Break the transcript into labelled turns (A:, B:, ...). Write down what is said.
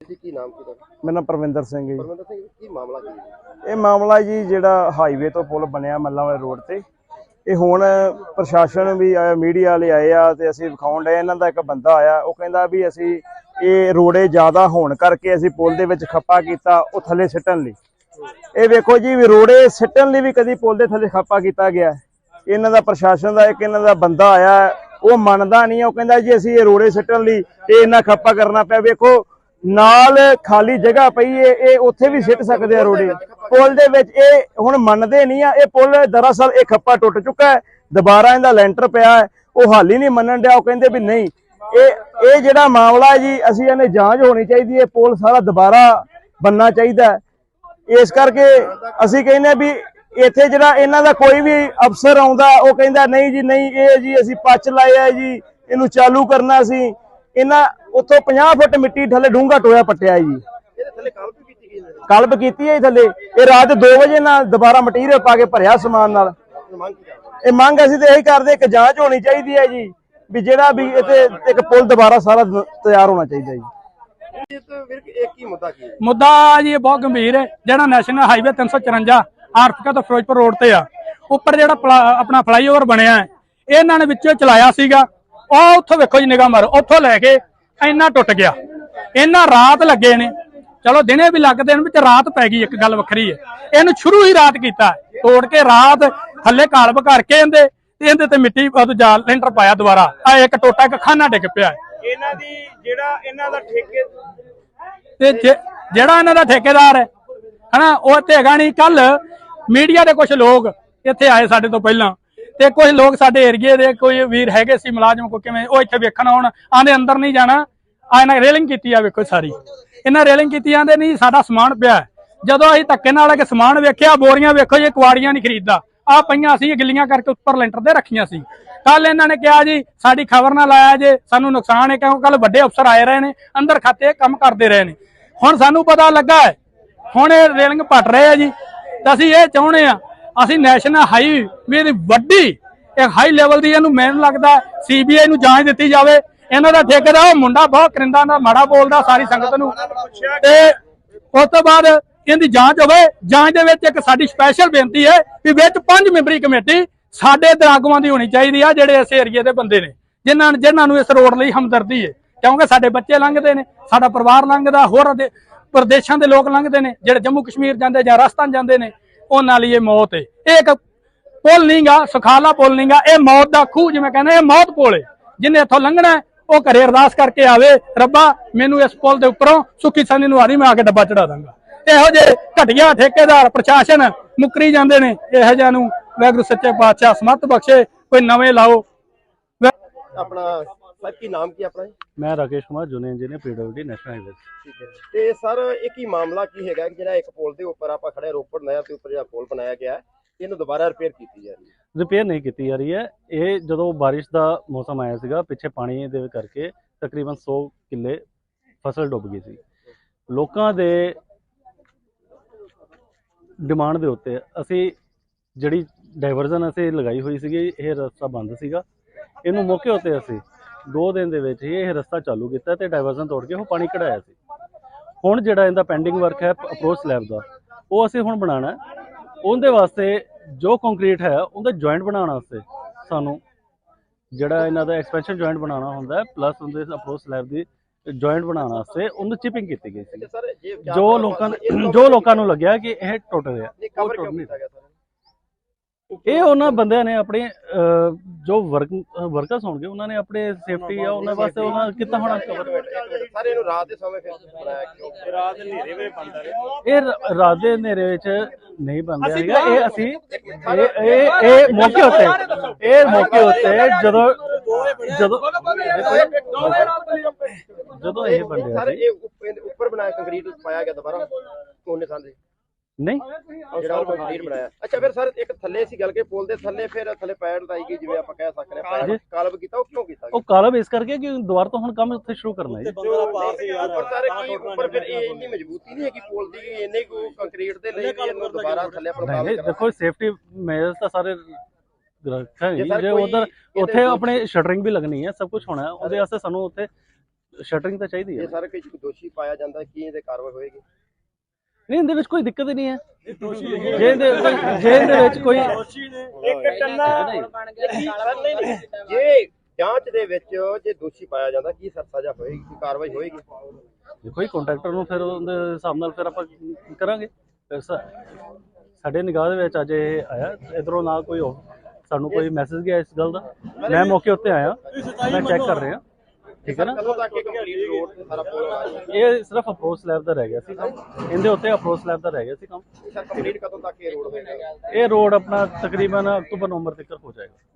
A: ਜੀ ਕੀ ਨਾਮ ਕੀ ਤੁਹਾਡਾ?
B: ਮੇਰਾ ਨਾਮ ਪਰਵਿੰਦਰ ਸਿੰਘ ਹੈ ਜੀ।
A: ਪਰਮਿੰਦਰ ਸਿੰਘ ਕੀ ਮਾਮਲਾ ਕੀ ਹੈ
B: ਇਹ ਮਾਮਲਾ ਜੀ ਜਿਹੜਾ ਹਾਈਵੇ ਤੋਂ ਪੁਲ ਬਣਿਆ ਮੱਲਾਂ ਵਾਲੇ ਰੋਡ ਤੇ। ਇਹ ਹੁਣ ਪ੍ਰਸ਼ਾਸਨ ਵੀ ਆਇਆ ਮੀਡੀਆ ਵਾਲੇ ਆਏ ਆ ਤੇ ਅਸੀਂ ਵਿਖਾਉਣ ਡਏ ਇਹਨਾਂ ਦਾ ਇੱਕ ਬੰਦਾ ਆਇਆ ਉਹ ਕਹਿੰਦਾ ਵੀ ਅਸੀਂ ਇਹ ਰੋੜੇ ਜ਼ਿਆਦਾ ਹੋਣ ਕਰਕੇ ਅਸੀਂ ਪੁਲ ਦੇ ਵਿੱਚ ਖੱਪਾ ਕੀਤਾ ਉਹ ਥੱਲੇ ਸਿੱਟਣ ਲਈ। ਇਹ ਵੇਖੋ ਜੀ ਵੀ ਰੋੜੇ ਸਿੱਟਣ ਲਈ ਵੀ ਕਦੀ ਪੁਲ ਦੇ ਥੱਲੇ ਖੱਪਾ ਕੀਤਾ ਗਿਆ। ਹੈ। ਇਹਨਾਂ ਦਾ ਪ੍ਰਸ਼ਾਸਨ ਦਾ ਇੱਕ ਇਹਨਾਂ ਦਾ ਬੰਦਾ ਆਇਆ ਹੈ, ਉਹ ਮੰਨਦਾ ਨਹੀਂ ਹੈ ਉਹ ਕਹਿੰਦਾ ਜੀ ਅਸੀਂ ਇਹ ਰੋੜੇ ਸਿੱਟਣ ਲਈ ਇਹ ਇਹਨਾਂ ਖੱਪਾ ਕਰਨਾ ਪਿਆ। ਵੇਖੋ ਨਾਲ ਖਾਲੀ ਜਗ੍ਹਾ ਪਈ ਏ, ਇਹ ਉੱਥੇ ਵੀ ਸਿੱਟ ਸਕਦੇ ਆ ਰੋੜੇ ਪੁਲ ਦੇ ਵਿੱਚ ਇਹ ਹੁਣ ਮੰਨਦੇ ਨਹੀਂ ਆ, ਇਹ ਪੁਲ ਦਰਅਸਲ ਇਹ ਖੱਪਾ ਟੁੱਟ ਚੁੱਕਾ ਹੈ, ਦੁਬਾਰਾ ਇਹਦਾ ਲੈਂਟਰ ਪਿਆ ਹੈ, ਉਹ ਹਾਲ ਹੀ ਨਹੀਂ ਮੰਨਣ ਡਿਆ, ਉਹ ਕਹਿੰਦੇ ਵੀ ਨਹੀਂ। ਇਹ ਇਹ ਜਿਹੜਾ ਮਾਮਲਾ ਹੈ ਜੀ, ਅਸੀਂ ਇਹਨੇ ਜਾਂਚ ਹੋਣੀ ਚਾਹੀਦੀ ਹੈ ਪੁਲ ਸਾਰਾ ਦੁਬਾਰਾ ਬੰਨਣਾ ਚਾਹੀਦਾ ਇਸ ਕਰਕੇ ਅਸੀਂ ਕਹਿੰਦੇ ਵੀ ਇੱਥੇ ਜਿਹੜਾ ਇਹਨਾਂ ਦਾ ਕੋਈ ਵੀ ਅਫਸਰ ਆਉਂਦਾ, ਉਹ ਕਹਿੰਦਾ, ਨਹੀਂ ਜੀ, ਨਹੀਂ, ਇਹ ਜੀ, ਅਸੀਂ ਪੱਚ ਲਾਇਆ ਜੀ, ਇਹਨੂੰ ਚਾਲੂ ਕਰਨਾ ਸੀ। ਇਹਨਾਂ ਉੱਥੋਂ 50 ਫੁੱਟ ਮਿੱਟੀ ਥੱਲੇ ਡੂੰਘਾ ਟੋਇਆ ਪੱਟਿਆ ਜੀ।
A: ਇਹਦੇ ਥੱਲੇ ਕਾਲ ਵੀ ਕੀਤੀ ਗਈ ਹੈ
B: ਕਲਬ ਕੀਤੀ ਹੈ ਜੀ ਥੱਲੇ। ਇਹ ਰਾਤ 2 ਵਜੇ ਨਾਲ ਦੁਬਾਰਾ ਮਟੀਰੀਅਲ ਪਾ ਕੇ ਭਰਿਆ ਸਮਾਨ ਨਾਲ। ਇਹ ਮੰਗ ਅਸੀਂ ਤੇ ਇਹੀ ਕਰਦੇ ਇੱਕ ਜਾਂਚ ਹੋਣੀ ਚਾਹੀਦੀ ਹੈ ਜੀ ਵੀ ਜਿਹੜਾ ਵੀ ਇੱਥੇ ਇੱਕ ਪੁਲ ਦੁਬਾਰਾ ਸਾਰਾ ਤਿਆਰ ਹੋਣਾ ਚਾਹੀਦਾ ਜੀ।
A: ਮੁੱਦਾ ਕੀ ਹੈ?
C: ਮੁੱਦਾ ਜੀ ਇਹ ਬਹੁਤ ਗੰਭੀਰ ਹੈ ਜਿਹੜਾ ਨੈਸ਼ਨਲ ਹਾਈਵੇ 354 ਆਰਥਿਕਾ ਤੋਂ ਫਿਰੋਜ਼ਪੁਰ ਰੋਡ ਤੇ ਆ। ਉੱਪਰ ਜਿਹੜਾ ਆਪਣਾ ਫਲਾਈਓਵਰ ਬਣਿਆ ਹੈ ਇਹਨਾਂ ਨੇ ਵਿੱਚੋਂ ਚਲਾਇਆ ਸੀਗਾ। ਉਹ ਉੱਥੋਂ ਵੇਖੋ ਜੀ ਨਿਗਾਹ ਮਾਰੋ ਉੱਥੋਂ ਲੈ ਕੇ ਇੰਨਾ ਟੁੱਟ ਗਿਆ। ਇਹਨਾਂ ਰਾਤ ਲੱਗੇ ਨੇ। ਚਲੋ ਦਿਨੇ ਵੀ ਲੱਗਦੇ ਨੇ ਵਿੱਚ ਰਾਤ ਪੈ ਗਈ ਇੱਕ ਗੱਲ ਵੱਖਰੀ ਹੈ। ਇਹਨੂੰ ਸ਼ੁਰੂ ਹੀ ਰਾਤ ਕੀਤਾ। ਤੋੜ ਕੇ ਰਾਤ ਥੱਲੇ ਕਾਲਬ ਕਰਕੇ ਇਹਦੇ ਤੇ ਇਹਦੇ ਤੇ ਮਿੱਟੀ ਉਹ ਦੂਜਾ ਲੈਂਟਰ ਪਾਇਆ ਦੁਬਾਰਾ। ਆ ਇੱਕ ਟੋਟਾ ਇੱਕ ਖਾਨਾ ਡਿੱਗ ਪਿਆ।
B: ਇਹਨਾਂ ਦੀ ਜਿਹੜਾ ਇਹਨਾਂ ਦਾ ਠੇਕੇ
C: ਤੇ ਜਿਹੜਾ ਇਹਨਾਂ ਦਾ ਠੇਕੇਦਾਰ ਹੈ ਹਨਾ ਉਹ ਇੱਥੇ ਹੈਗਾ ਨਹੀਂ। ਕੱਲ ਮੀਡੀਆ ਦੇ ਕੁਝ ਲੋਕ ਇੱਥੇ ਆਏ ਸਾਡੇ ਤੋਂ ਪਹਿਲਾਂ। ਤੇ ਕੁਝ ਲੋਕ ਸਾਡੇ ਏਰੀਏ ਦੇ ਕੋਈ ਵੀਰ ਹੈਗੇ ਸੀ ਮੁਲਾਜ਼ਮ ਕੋ ਕਿਵੇਂ, ਉਹ ਇੱਥੇ ਵੇਖਣ ਆਉਣ ਆਂਦੇ ਅੰਦਰ ਨਹੀਂ ਜਾਣਾ। ਆ ਇਹਨਾਂ ਰੇਲਿੰਗ ਕੀਤੀ ਆ ਵੇਖੋ ਸਾਰੀ। ਇਹਨਾਂ ਰੇਲਿੰਗ ਕੀਤੀ ਆਂਦੇ ਨਹੀਂ ਸਾਡਾ ਸਮਾਨ ਪਿਆ ਜਦੋਂ ਅਸੀਂ ਧੱਕੇ ਨਾਲ ਆ ਕੇ ਸਮਾਨ ਵੇਖਿਆ, ਬੋਰੀਆਂ ਵੇਖੋ ਜੇ, ਕੁਆੜੀਆਂ ਨਹੀਂ ਖਰੀਦਦਾ। ਆ ਪਈਆਂ ਸੀ, ਗਿੱਲੀਆਂ ਕਰਕੇ ਉੱਪਰ ਲੈਂਟਰ ਤੇ ਰੱਖੀਆਂ ਸੀ। ਕੱਲ ਇਹਨਾਂ ਨੇ ਕਿਹਾ ਜੀ, ਸਾਡੀ ਖਬਰ ਨਾ ਲਾਇਆ ਜੇ, ਸਾਨੂੰ ਨੁਕਸਾਨ ਹੈ ਕਿਉਂਕਿ ਕੱਲ ਵੱਡੇ ਅਫਸਰ ਆਏ ਰਹੇ ਨੇ, ਅੰਦਰ ਖਾਤੇ ਕੰਮ ਕਰਦੇ ਰਹੇ ਨੇ। ਹੁਣ ਸਾਨੂੰ ਪਤਾ ਲੱਗਾ ਹੈ, ਹੁਣ ਇਹ ਰੇਲਿੰਗ ਪਟ ਰਹੇ ਆ ਜੀ। ਤਾਂ ਅਸੀਂ ਇਹ ਚਾਹੁੰਦੇ ਆ ਅਸੀਂ ਨੈਸ਼ਨਲ ਹਾਈਵੇ ਦੀ ਵੱਡੀ ਇੱਕ ਹਾਈ ਲੈਵਲ ਦੀ ਇਹਨੂੰ ਮੈਨੂੰ ਲੱਗਦਾ ਸੀਬੀਆਈ ਨੂੰ ਜਾਂਚ ਦਿੱਤੀ ਜਾਵੇ। ਇਹਨਾਂ ਦਾ ਠੇਕੇਦਾਰ, ਉਹ ਮੁੰਡਾ ਬਹੁਤ ਕਰਿੰਦਾ ਦਾ ਮਾੜਾ ਬੋਲਦਾ ਸਾਰੀ ਸੰਗਤ ਨੂੰ। ਤੇ ਉਸ ਤੋਂ ਬਾਅਦ ਇਹਦੀ ਜਾਂਚ ਹੋਵੇ, ਜਾਂਚ ਦੇ ਵਿੱਚ ਇੱਕ ਸਾਡੀ ਸਪੈਸ਼ਲ ਬੇਨਤੀ ਹੈ ਵੀ ਵਿੱਚ ਪੰਜ ਮੈਂਬਰੀ ਕਮੇਟੀ ਸਾਡੇ ਦਰਾਗੂਆਂ ਦੀ ਹੋਣੀ ਚਾਹੀਦੀ ਆ, ਜਿਹੜੇ ਇਸ ਏਰੀਏ ਦੇ ਬੰਦੇ ਨੇ, ਜਿਨ੍ਹਾਂ ਜਿਨ੍ਹਾਂ ਨੂੰ ਇਸ ਰੋਡ ਲਈ ਹਮਦਰਦੀ ਹੈ। ਕਿਉਂਕਿ ਸਾਡੇ ਬੱਚੇ ਲੰਘਦੇ ਨੇ, ਸਾਡਾ ਪਰਿਵਾਰ ਲੰਘਦਾ, ਹੋਰ ਪ੍ਰਦੇਸ਼ਾਂ ਦੇ ਲੋਕ ਲੰਘਦੇ ਨੇ, ਜਿਹੜੇ ਜੰਮੂ ਕਸ਼ਮੀਰ ਜਾਂਦੇ ਜਾਂ ਰਾਜਸਥਾਨ ਜਾਂਦੇ ਨੇ। ਉਹਨਾਂ ਲਈ ਇਹ ਮੌਤ ਹੈ ਇਹ ਇੱਕ ਪੁੱਲ ਨਹੀਂਗਾ ਸੁਖਾਲਾ ਪੁੱਲ ਨਹੀਂਗਾ ਇਹ ਮੌਤ ਦਾ ਖੂਹ ਜਿਵੇਂ ਕਹਿੰਦੇ ਇਹ ਮੌਤ ਪੁੱਲ ਹੈ ਜਿਹਨੇ ਇੱਥੋਂ ਲੰਘਣਾ ਉਹ ਘਰੇ ਅਰਦਾਸ ਕਰਕੇ ਆਵੇ, ਰੱਬਾ, ਮੈਨੂੰ ਇਸ ਪੁੱਲ ਦੇ ਉੱਪਰੋਂ ਸੁੱਖੀ ਸੰਨੀ ਨੂੰ ਆਰੀ ਮੈਂ ਆ ਕੇ ਡੱਬਾ ਚੜਾ ਦਾਂਗਾ। ਇਹੋ ਜਿਹੇ ਘਟੀਆ ਠੇਕੇਦਾਰ, ਪ੍ਰਸ਼ਾਸਨ ਮੁੱਕਰੀ ਜਾਂਦੇ ਨੇ। ਇਹੋ ਜਿਹਾ ਨੂੰ ਵਾਹਿਗੁਰੂ ਸੱਚੇ ਪਾਤਸ਼ਾਹ ਸਮਤ ਬਖਸ਼ੇ, ਕੋਈ ਨਵੇਂ ਲਾਓ।
A: ਆਪਣਾ ਕੀ ਨਾਮ ਕੀ ਆਪਣਾ?
D: ਮੈਂ Rakesh Kumar junior engineer PWD national highway
A: ਤੇ। ਸਰ ਇਹ ਕੀ ਮਾਮਲਾ ਕੀ ਹੈਗਾ ਕਿ ਜਿਹੜਾ ਇੱਕ ਪੁਲ ਦੇ ਉੱਪਰ ਆਪਾਂ ਖੜੇ ਰੋਪੜ ਨਹਿਰ ਦੇ ਉੱਪਰ ਜਿਹੜਾ ਪੁਲ ਬਣਾਇਆ ਗਿਆ ਇਹਨੂੰ ਦੁਬਾਰਾ ਰਿਪੇਅਰ ਕੀਤੀ ਜਾ ਰਹੀ ਹੈ?
D: ਰਿਪੇਅਰ ਨਹੀਂ ਕੀਤੀ ਜਾ ਰਹੀ ਹੈ। ਇਹ ਜਦੋਂ ਬਾਰਿਸ਼ ਦਾ ਮੌਸਮ ਆਇਆ ਸੀਗਾ ਪਿੱਛੇ ਪਾਣੀ ਦੇ ਕਰਕੇ ਤਕਰੀਬਨ 100 ਕਿੱਲੇ ਫਸਲ ਡੁੱਬ ਗਈ ਸੀ। ਲੋਕਾਂ ਦੇ ਡਿਮਾਂਡ ਦੇ ਉੱਤੇ ਅਸੀਂ ਜਿਹੜੀ ਡਾਈਵਰਜ਼ਨ ਅਸੀਂ ਲਗਾਈ ਹੋਈ ਸੀਗੀ ਇਹ ਰਸਤਾ ਬੰਦ ਸੀਗਾ। ਇਹਨੂੰ ਮੌਕੇ ਉੱਤੇ ਅਸੀਂ ਦੋ ਦਿਨ ਦੇ ਵਿੱਚ ਹੀ ਇਹ ਰਸਤਾ ਚਾਲੂ ਕੀਤਾ ਤੇ ਡਾਈਵਰਜ਼ਨ ਤੋੜ ਕੇ ਉਹ ਪਾਣੀ ਕਢਾਇਆ ਸੀ। ਹੁਣ ਜਿਹੜਾ ਇਹਦਾ ਪੈਂਡਿੰਗ ਵਰਕ ਹੈ ਅਪਰੋਚ ਸਲੈਬ ਦਾ ਉਹ ਅਸੀਂ ਹੁਣ ਬਣਾਉਣਾ ਹੈ। ਉਹਦੇ ਵਾਸਤੇ ਜੋ ਕੰਕਰੀਟ ਹੈ ਉਹਦਾ ਜੁਆਇੰਟ ਬਣਾਉਣ ਵਾਸਤੇ ਸਾਨੂੰ ਜਿਹੜਾ ਇਹਨਾਂ ਦਾ ਐਕਸਪੈਂਸ਼ਨ ਜੁਆਇੰਟ ਬਣਾਉਣਾ ਹੁੰਦਾ ਹੈ ਪਲੱਸ ਉਹਦੇ ਅਪਰੋਚ ਸਲੈਬ ਦੀ ਜੁਆਇੰਟ ਬਣਾਉਣ ਵਾਸਤੇ ਉਹਨੂੰ ਚਿਪਿੰਗ ਕੀਤੀ ਗਈ ਸੀ।
A: ਜੇ
D: ਲੋਕਾਂ ਜੋ ਲੋਕਾਂ ਨੂੰ ਲੱਗਿਆ ਕਿ ਇਹ ਟੁੱਟ ਰਿਹਾ।
A: ਗਿਆ
D: ਇਹ ਉਹਨਾਂ ਬੰਦਿਆਂ ਨੇ ਆਪਣੇ ਜੋ ਵਰਕ ਵਰਕਰਸ ਹੋਣਗੇ ਉਹਨਾਂ ਨੇ ਆਪਣੇ ਸੇਫਟੀ ਆ ਉਹਨਾਂ ਵਾਸਤੇ ਉਹਨਾਂ ਕੀਤਾ ਹੋਣਾ ਕਵਰ
A: ਸਰ ਇਹਨੂੰ ਰਾਤ ਦੇ ਸਮੇਂ ਫਿਰ ਬਣਾਇਆ ਕਿਉਂ ਰਾਤ ਦੇ ਹਨੇਰੇ ਵੇਲੇ ਬਣਦਾ
D: ਇਹ ਰਾਤ ਦੇ ਹਨੇਰੇ ਵਿੱਚ ਨਹੀਂ ਬਣਦਾ ਹੈਗਾ ਇਹ ਅਸੀਂ ਇਹ ਇਹ ਮੌਕੇ ਉੱਤੇ ਇਹ ਮੌਕੇ ਉੱਤੇ ਜਦੋਂ ਜਦੋਂ ਜਦੋਂ ਇਹ ਬਣਿਆ
A: ਸਰ ਇਹ ਉੱਪਰ ਬਣਾਇਆ ਕੰਕਰੀਟ ਪਾਇਆ ਗਿਆ ਦੁਬਾਰਾ ਕੋਨੇ ਸੰਦੇ
D: ਨਹੀਂ।
A: ਜਿਹੜਾ ਉਹ ਕੰਕਰੀਟ ਬਣਾਇਆ। ਅੱਛਾ ਫਿਰ ਸਰ ਇੱਕ ਥੱਲੇ ਸੀ ਗੱਲ ਕੇ ਪੁਲ ਦੇ ਥੱਲੇ ਫਿਰ ਥੱਲੇ ਪੈੜ ਲਾਈ ਗਈ ਜਿਵੇਂ ਆਪਾਂ ਕਹਿ ਸਕਦੇ ਹਾਂ ਕਾਲਬ। ਕੀਤਾ ਉਹ ਕਿਉਂ ਕੀਤਾ?
D: ਉਹ ਕਾਲਬ ਇਸ ਕਰਕੇ ਕਿ ਦੁਬਾਰਾ ਤੋਂ ਹੁਣ ਕੰਮ ਉੱਥੇ ਸ਼ੁਰੂ ਕਰਨਾ ਹੈ ਜੀ।
A: ਉੱਪਰ ਸਰ ਕੀ ਉੱਪਰ ਫਿਰ ਇਹ ਇੰਨੀ ਮਜ਼ਬੂਤੀ ਨਹੀਂ ਹੈ ਕਿ ਪੁਲ ਦੀ ਇੰਨੇ ਕੋ ਕੰਕਰੀਟ ਦੇ ਲਈ ਵੀ ਇਹਨੂੰ ਦੁਬਾਰਾ ਥੱਲੇ
D: ਨਹੀਂ
A: ਕਾਲਬ
D: ਦੇਖੋ ਸੇਫਟੀ ਮੇਜਰਸ ਤਾਂ ਸਾਰੇ ਰੱਖਾਂਗੇ
A: ਜੇ
D: ਜੇ ਉਧਰ ਉੱਥੇ ਆਪਣੇ ਸ਼ਟਰਿੰਗ ਵੀ ਲੱਗਣੀ ਹੈ ਸਭ ਕੁਝ ਹੋਣਾ ਹੈ। ਉਹਦੇ ਵਾਸਤੇ ਸਾਨੂੰ ਉੱਥੇ ਸ਼ਟਰਿੰਗ ਤਾਂ ਚਾਹੀਦੀ
A: ਜੇ
D: ਹੈ
A: ਸਰ ਕੋਈ ਦੋਸ਼ੀ ਪਾਇਆ ਜਾਂਦਾ ਕੀ ਇਹਦੇ ਕਾਰਵਾਈ ਹੋਏਗੀ?
D: ਨਹੀਂ ਇਹਦੇ ਵਿੱਚ ਕੋਈ ਦਿੱਕਤ ਨਹੀਂ ਹੈ। ਜੇ ਇਹਦੇ ਕੋਈ- ਜੇ ਇਹਦੇ ਵਿੱਚ ਕੋਈ
B: ਇੱਕ ਟੰਨਾ
A: ਨਹੀਂ ਨਹੀਂ ਜੇ ਜਾਂਚ ਦੇ ਵਿੱਚ ਜੇ ਦੋਸ਼ੀ ਪਾਇਆ ਜਾਂਦਾ ਕੀ ਸਜ਼ਾ ਹੋਏਗੀ ਕੀ ਕਾਰਵਾਈ ਹੋਏਗੀ?
D: ਦੇਖੋ ਹੀ ਕੰਟਰੈਕਟਰ ਨੂੰ ਫਿਰ ਉਹਦੇ ਹਿਸਾਬ ਨਾਲ ਫਿਰ ਆਪਾਂ ਕਰਾਂਗੇ। ਸਾਡੇ ਨਿਗਾਹ ਦੇ ਵਿੱਚ ਅੱਜ ਇਹ ਆਇਆ। ਇਧਰੋਂ ਨਾ ਕੋਈ ਹੋ- ਸਾਨੂੰ ਕੋਈ ਮੈਸੇਜ ਗਿਆ ਇਸ ਗੱਲ ਦਾ। ਮੈਂ ਮੌਕੇ ਉੱਤੇ ਆਇਆ। ਮੈਂ ਚੈੱਕ ਕਰ ਰਿਹਾ। ਠੀਕ ਹੈ ਨਾ?
A: ਕਦੋਂ ਤੱਕ ਇਹ ਕੰਪਲੀਟ ਰੋਡ ਤੇ ਸਾਰਾ ਪੁਲ ਹੋਣਾ ਹੈ
D: ਇਹ ਸਿਰਫ ਅਪਰੋਚ ਸਲੈਬ ਦਾ ਰਹਿ ਗਿਆ ਸੀ ਕੰਮ। ਇਹਦੇ ਉੱਤੇ ਅਪਰੋਚ ਸਲੈਬ ਦਾ ਰਹਿ ਗਿਆ ਸੀ ਕੰਮ।
A: ਸਰ ਕੰਪਲੀਟ ਕਦੋਂ ਤੱਕ ਇਹ ਰੋਡ ਹੋਏਗਾ?
D: ਇਹ ਰੋਡ ਆਪਣਾ ਤਕਰੀਬਨ ਅਕਤੂਬਰ ਨਵੰਬਰ ਤੱਕ ਹੋ ਜਾਏਗਾ।